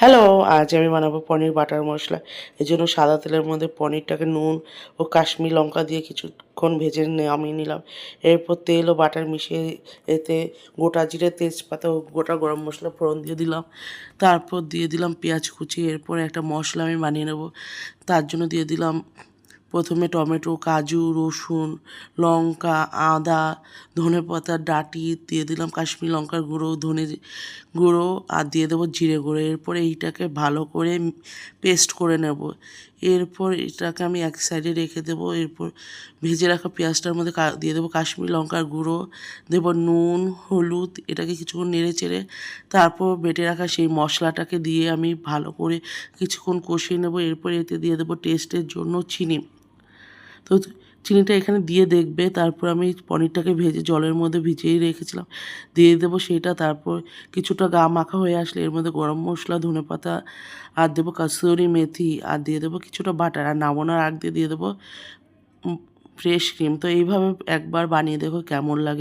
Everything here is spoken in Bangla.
হ্যালো আজ আমি বানাবো পনির বাটার মশলা। এই জন্য সাদা তেলের মধ্যে পনিরটাকে নুন ও কাশ্মীর লঙ্কা দিয়ে কিছুক্ষণ ভেজে নামিয়ে নিলাম। এরপর তেল ও বাটার মিশিয়ে এতে গোটা জিরে, তেজপাতা ও গোটা গরম মশলা ফোড়ন দিয়ে দিলাম। তারপর দিয়ে দিলাম পেঁয়াজ কুচি। এরপর একটা মশলা আমি বানিয়ে নেব। তার জন্য দিয়ে দিলাম প্রথমে টমেটো, কাজু, রসুন, লঙ্কা, আদা, ধনে পাতার ডাঁটি দিয়ে দিলাম কাশ্মীর লঙ্কার গুঁড়ো, ধনে গুঁড়ো আর দিয়ে দেবো জিরে গুঁড়ো। এরপরে এইটাকে ভালো করে পেস্ট করে নেব। এরপর এটাকে আমি এক সাইডে রেখে দেবো। এরপর ভেজে রাখা পেঁয়াজটার মধ্যে দিয়ে দেবো কাশ্মীর লঙ্কার গুঁড়ো, দেব নুন, হলুদ, এটাকে কিছুক্ষণ নেড়ে চেড়ে তারপর বেটে রাখা সেই মশলাটাকে দিয়ে আমি ভালো করে কিছুক্ষণ কষিয়ে নেব। এরপর এতে দিয়ে দেবো টেস্টের জন্য চিনি। তো চিনিটা এখানে দিয়ে দেখবে। তারপর আমি পনিরটাকে ভেজে জলের মধ্যে ভিজিয়ে রেখেছিলাম। দিয়ে দেবো সেটা, তারপর কিছুটা গা মাখা হয়ে আসলে এর মধ্যে গরম মশলা, ধনে পাতা, আর দেবো কাসুরি মেথি, আর দিয়ে দেবো কিছুটা বাটার। আর নামানোর আগ দিয়ে দিয়ে দেবো ফ্রেশ ক্রিম তো এইভাবে একবার বানিয়ে দেখো কেমন লাগে।